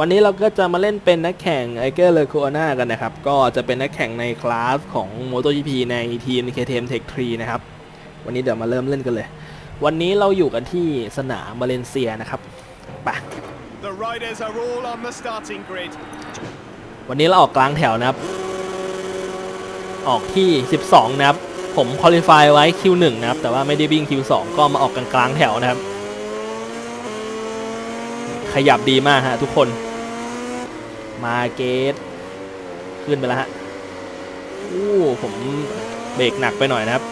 วันนี้เราก็จะมาเล่นเป็นนักแข่งไอเกอร์เลโคนากันนะครับ ก็จะเป็นนักแข่งในคลาสของ MotoGP ในทีม KTM Tech 3นะครับ วันนี้เดี๋ยวมาเริ่มเล่นกันเลย วันนี้เราอยู่กันที่สนามมาเลเซียนะครับไป The riders are all on the starting grid. วันนี้เราออกกลางแถวนะครับ ออกที่ 12 นะครับ ผมคอลี่ฟายไว้ Q1 นะครับ แต่ว่าไม่ได้วิ่ง Q2 ก็มาออกกลางกลางๆแถวนะครับ ขยับดีมากฮะทุกคน มาเกตขึ้นไปแล้วฮะอู้ผมเบรกหนักไปหน่อยนะครับ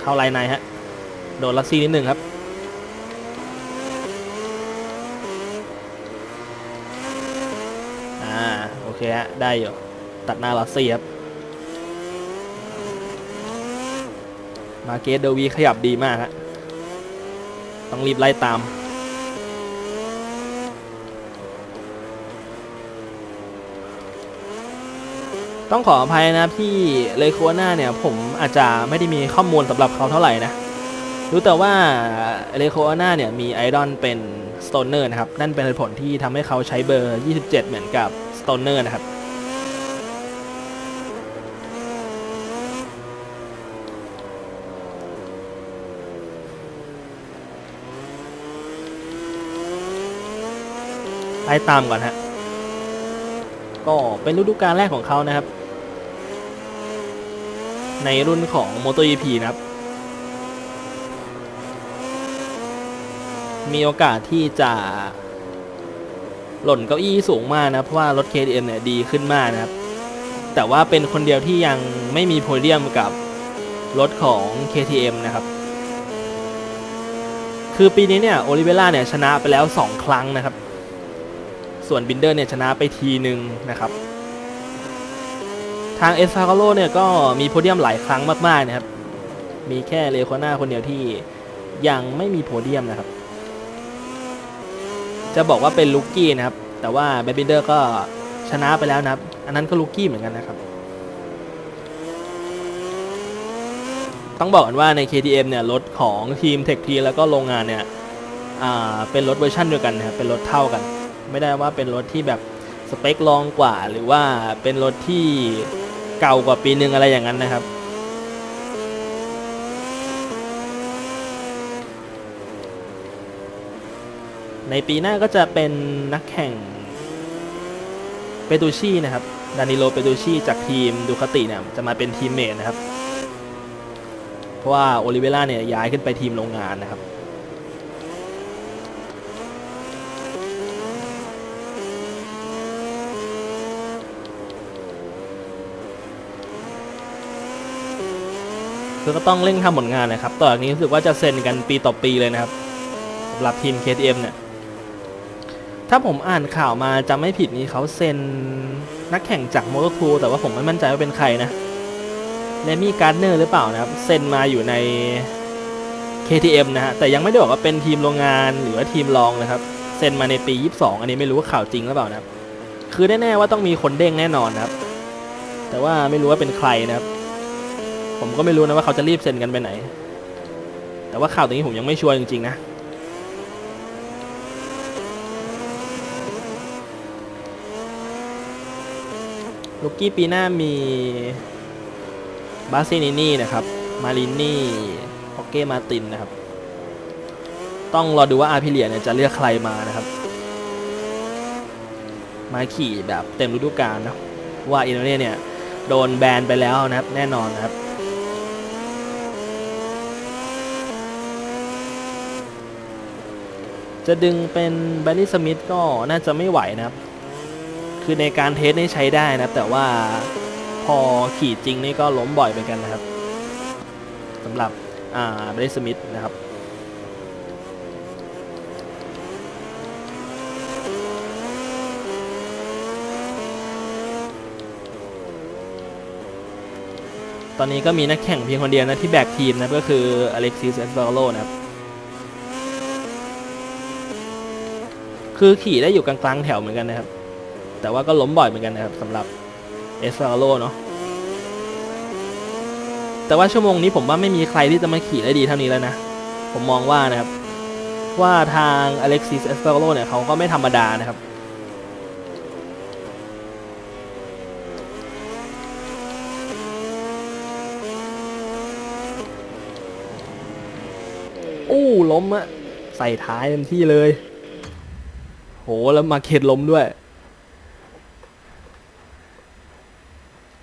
เข้าไลน์ในฮะ โดนลักซี่นิดหนึ่งครับ อ่า โอเคฮะ ได้อยู่ ตัดหน้าลัสซี่ครับ มาเกตเดวีขยับดีมากฮะ ต้องรีบไล่ตาม ต้องขออภัยนะที่เลโคนาเนี่ยผมอาจจะไม่ได้มีข้อมูลสำหรับเขาเท่าไหร่นะ รู้แต่ว่าเลโคนาเนี่ยมีไอดอลเป็นสโตนเนอร์นะครับ นั่นเป็นเหตุผลที่ทำให้เขาใช้เบอร์ 27 เหมือนกับสโตนเนอร์นะครับ ไล่ตามก่อนฮะ ก็เป็นฤดูกาลแรกของเขานะครับ ในรุ่นของ MotoGP นะครับ มีโอกาสที่จะหล่นเก้าอี้สูงมากนะเพราะว่ารถ KTM เนี่ยดีขึ้นมากนะครับ แต่ว่าเป็นคนเดียวที่ยังไม่มีโพเดียมกับรถของ KTM นะครับ คือปีนี้เนี่ยโอลิเวล่าเนี่ยชนะไปแล้ว 2 ครั้งนะครับ ส่วนบินเดอร์เนี่ยชนะไปทีหนึ่งนะครับทางเอสซาโกโลเนี่ยก็มีโพเดียมหลายครั้งมากๆนะครับ มีแค่เลโคน่าคนเดียวที่ยังไม่มีโพเดียมนะครับ จะบอกว่าเป็นลูกกี้นะครับ แต่ว่าแบดบินเดอร์ก็ชนะไปแล้วนะครับ อันนั้นก็ลูกกี้เหมือนกันนะครับ ต้องบอกกันว่าใน KTM เนี่ยรถของทีมเทคทีแล้วก็โรงงานเนี่ยเป็นรถเวอร์ชันเดียวกันนะครับ เป็นรถเท่ากัน ไม่ได้ว่าเป็นรถที่แบบสเปครองกว่า หรือว่าเป็นรถที่เก่ากว่าปีนึงอะไรอย่างนั้นนะครับ ในปีหน้าก็จะเป็นนักแข่งเปตูชีนะครับดานิโลเปตูชีจากทีมดูคาติเนี่ยจะมาเป็นทีมเมทนะครับ เพราะว่าโอลิเวล่าเนี่ยย้ายขึ้นไปทีมโรงงานนะครับ คือก็ต้องเร่งทำผลงานนะครับ ต่อจากนี้รู้สึกว่าจะเซ็นกันปีต่อปีเลยนะครับสำหรับทีม KTM เนี่ย ถ้าผมอ่านข่าวมาจำไม่ผิดนี้เขาเซ็นนักแข่งจาก Moto2 แต่ว่าผมไม่มั่นใจว่าเป็นใครนะเลมี่การ์เนอร์หรือเปล่านะครับ เซ็นมาอยู่ใน KTM นะฮะ แต่ยังไม่ได้บอกว่าเป็นทีมโรงงานหรือว่าทีมรองนะครับ เซ็นมาในปี 22 อันนี้ไม่รู้ว่าข่าวจริงหรือเปล่านะครับ คือแน่ๆว่าต้องมีคนเด้งแน่นอนนะครับ แต่ว่าไม่รู้ว่าเป็นใครนะครับ ผมก็ไม่รู้นะว่าเขาจะรีบเซ็นกันไปไหน แต่ว่าข่าวตรงนี้ผมยังไม่ชัวร์จริงๆนะ ลูกกี้ปีหน้ามีบาเซนินี่นะครับ มารินี่ฮอกเก้มาตินนะครับ ต้องรอดูว่าอาร์พิเลียเนี่ยจะเลือกใครมานะครับ มาขี่แบบเต็มฤดูกาลนะว่าอินโดนีเซียเนี่ยโดนแบนไปแล้วนะครับ แน่นอนนะครับ จะดึงเป็นแบนนี่สมิธก็น่าจะไม่ไหวนะครับ คือในการเทสนี่ใช้ได้นะแต่ว่าพอขี่จริงนี่ก็ล้มบ่อยเหมือนกันนะครับสำหรับแบนนี่สมิธนะครับตอนนี้ก็มีนักแข่งเพียงคนเดียวนะที่แบกทีมนะก็คืออเล็กซิสเอสเปโรนะครับ คือขี่ได้อยู่กลางๆแถวเหมือนกันนะครับ แต่ว่าก็ล้มบ่อยเหมือนกันนะครับสำหรับเอสเปโรเนาะแต่ว่าชั่วโมงนี้ผมว่าไม่มีใครที่จะมาขี่ได้ดีเท่านี้แล้วนะ ผมมองว่านะครับ ว่าทางอเล็กซิสเอสเปโรเนี่ยเขาก็ไม่ธรรมดานะครับ อู้ล้มอะใส่ท้ายเต็มที่เลย แล้วมาเข็ดล้มด้วย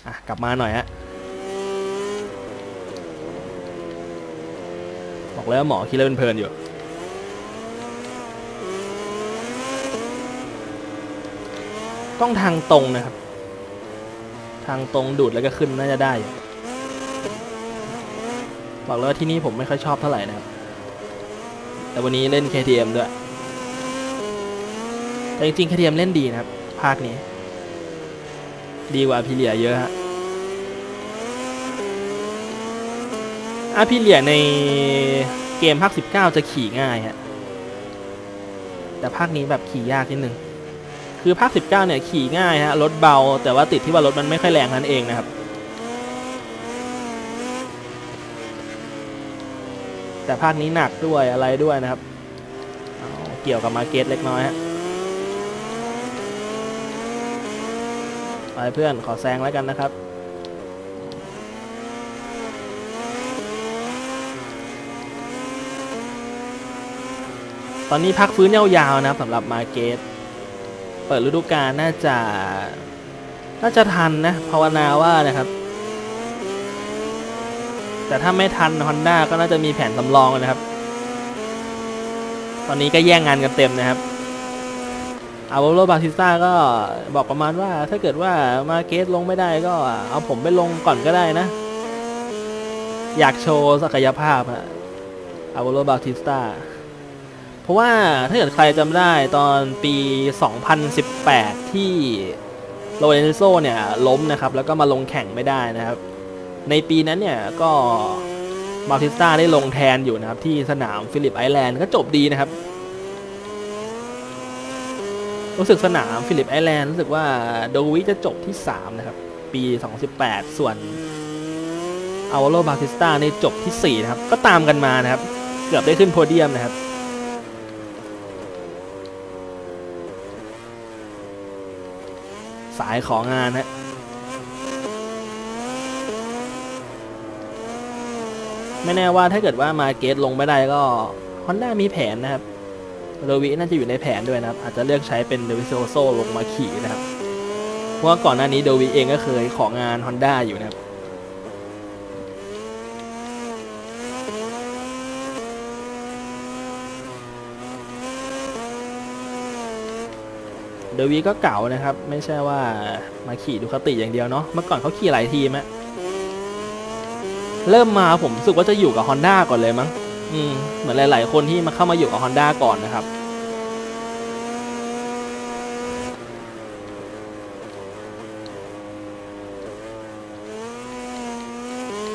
อะ กลับมาหน่อยฮะ บอกแล้วหมอคิดแล้วเป็นเพลินอยู่ต้องทางตรงนะครับ ทางตรงดูดแล้วก็ขึ้นน่าจะได้ บอกเลยว่าที่นี่ผมไม่ค่อยชอบเท่าไหร่นะครับ แต่วันนี้เล่น KTM ด้วย แต่จริงๆ KTM เล่นดีนะครับ ภาคนี้ ดีกว่าพิเลียเยอะฮะอาพิเลียในเกมภาค 19 จะขี่ง่ายฮะ แต่ภาคนี้แบบขี่ยากนิดนึง คือภาค 19 เนี่ยขี่ง่ายฮะ รถเบา แต่ว่าติดที่ว่ารถมันไม่ค่อยแรงนั่นเองนะครับ แต่ภาคนี้หนักด้วยอะไรด้วยนะครับเเกี่ยวกับมาเก็ตเล็กน้อยฮะ ไปเพื่อนขอแซงแล้วกันนะครับ ตอนนี้พักฟื้นยาวๆนะครับสำหรับมาเก็ตเปิดฤดูกาลน่าจะน่าจะทันนะภาวนาว่านะครับ แต่ถ้าไม่ทัน Honda ก็น่าจะมีแผนสำรองนะครับ ตอนนี้ก็แย่งงานกันเต็มนะครับ อาโวโรบาติสตาก็บอกประมาณว่าถ้าเกิดว่ามาเกสลงไม่ได้ก็เอาผมไปลงก่อนก็ได้นะ อยากโชว์ศักยภาพอะอาโวโรบาติสตาเพราะว่าถ้าเกิดใครจำได้ตอนปี 2018 ที่โลเรนโซเนี่ยล้มนะครับ แล้วก็มาลงแข่งไม่ได้นะครับ ในปีนั้นเนี่ยก็บาติสตาได้ลงแทนอยู่นะครับ ที่สนามฟิลิปไอแลนด์ก็จบดีนะครับ รู้สึกสนามฟิลิปไอแลนด์รู้สึกว่าโดวิจะจบที่ 3 นะครับ ปี 2018 ส่วนอ a โ o บาติสตาในจบที่ 4 นะครับ ก็ตามกันมานะครับ เกือบได้ขึ้นโพเดียมนะครับสายของงานฮะไม่แน่ว่าถ้าเกิดว่ามาเกตลงไม่ได้ก็ฮอนด้ามีแผนนะครับ โดวิน่าจะอยู่ในแผนด้วยนะครับ อาจจะเลือกใช้เป็นเดวิโซโซลงมาขี่นะครับ เพราะว่าก่อนหน้านี้โดวิเองก็เคยของาน Honda อยู่นะครับโดวิก็เก่านะครับ ไม่ใช่ว่ามาขี่ดูคาติอย่างเดียวเนาะเมื่อก่อนเขาขี่หลายทีมอะเริ่มมาผมรู้สึกว่าจะอยู่กับ Honda ก่อนเลยมั้ง อืมเหมือนหลาย ๆ คนที่มาเข้ามาอยู่กับ Honda ก่อนนะครับ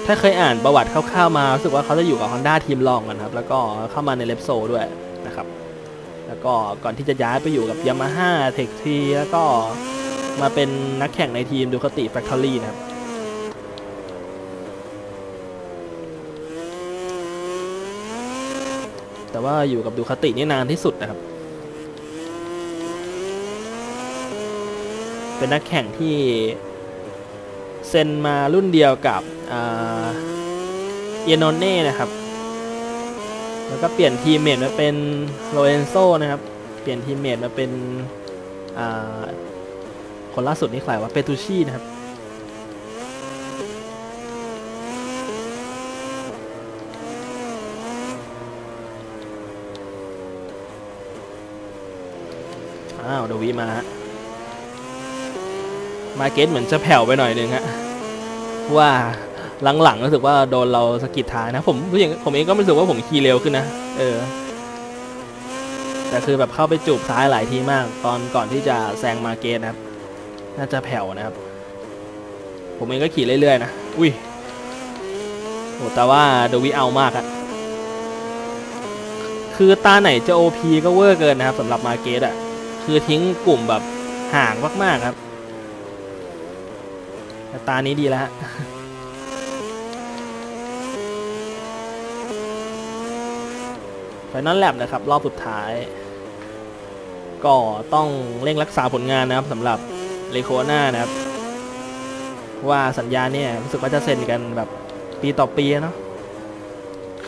ถ้าเคยอ่านประวัติคร่าวๆมารู้สึกว่าเขาจะอยู่กับ Honda ทีมรองกันครับ แล้วก็เข้ามาในเลปโซด้วยนะครับ แล้วก็ก่อนที่จะย้ายไปอยู่กับ Yamaha t e c t แล้วก็มาเป็นนักแข่งในทีม Ducati Factory นะครับ แต่ว่าอยู่กับดูคาตินี่นานที่สุดนะครับ เป็นนักแข่งที่เซ็นมารุ่นเดียวกับเอเนเน่นะครับ แล้วก็เปลี่ยนทีมเมทมาเป็นโรเอนโซนะครับ เปลี่ยนทีมเมทมาเป็นคนล่าสุดนี่ใครวะเปตูชี่นะครับ อ้าวเดวีมาฮะมาเก็ตเหมือนจะแผ่วไปหน่อยนึงฮะว่าหลังๆรู้สึกว่าโดนเราสะกิดท้ายนะ ผมรู้สึกผมเองก็รู้สึกว่าผมขี่เร็วขึ้นนะเออแต่คือแบบเข้าไปจูบซ้ายหลายทีมาก ตอนก่อนที่จะแซงมาเกตนะครับ น่าจะแผ่วนะครับ ผมเองก็ขี่เรื่อยๆนะอุ้ยโหแต่ว่าเดวีเอามากอะคือตาไหนจะ OP ก็เวอร์เกินนะครับสำหรับมาเกตอะ คือทิ้งกลุ่มแบบห่างมาก ๆ ครับ ตานี้ดีแล้วฮะไฟนอลแลบนะครับ รอบสุดท้าย ก็ต้องเร่งรักษาผลงานนะครับสำหรับเลโคนานะครับ ว่าสัญญาเนี่ยรู้สึกว่าจะเซ็นกันแบบปีต่อปีเนาะ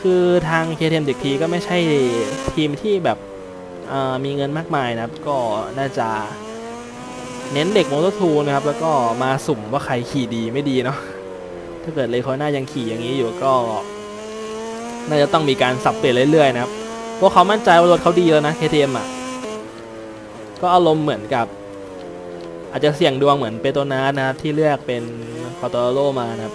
คือทางเคเทมเด็กทีก็ไม่ใช่ทีมที่แบบ มีเงินมากมายนะครับ ก็น่าจะเน้นเด็กโมโตทูนะครับ แล้วก็มาสุ่มว่าใครขี่ดีไม่ดีเนาะถ้าเกิดเลโคนายังขี่อย่างนี้อยู่ก็ น่าจะต้องมีการสับเปลี่ยนเรื่อยๆนะครับเพราะเขามั่นใจว่ารถเขาดีแล้วนะ KTM อะก็อารมณ์เหมือนกับ อาจจะเสี่ยงดวงเหมือนเปโตนาสนะครับที่เลือกเป็นคอร์ตโรมานะครับ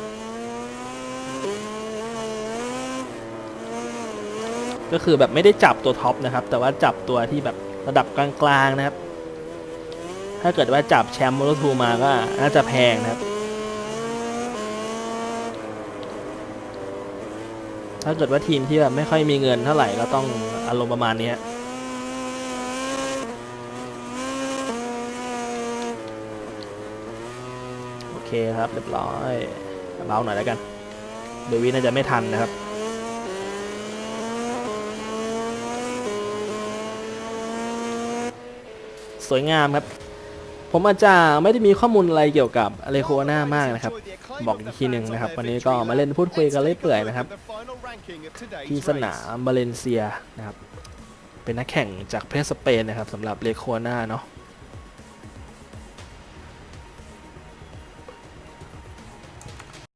ก็คือแบบไม่ได้จับตัวท็อปนะครับ แต่ว่าจับตัวที่แบบระดับกลางๆนะครับ ถ้าเกิดว่าจับแชมป์โมโตทูมาก็น่าจะแพงนะครับ ถ้าเกิดว่าทีมที่แบบไม่ค่อยมีเงินเท่าไหร่ก็ต้องอารมณ์ประมาณนี้โอเคครับเรียบร้อยเบาหน่อยแล้วกันเดวิดน่าจะไม่ทันนะครับ สวยงามครับ ผมอาจจะไม่ได้มีข้อมูลอะไรเกี่ยวกับอเลโคนามากนะครับ บอกอีกทีหนึ่งนะครับ วันนี้ก็มาเล่นพูดคุยกันเล่อยเปื่อยนะครับ ที่สนามบาเลนเซียนะครับ เป็นนักแข่งจากประเทศสเปนนะครับสำหรับเลโคนาเนาะ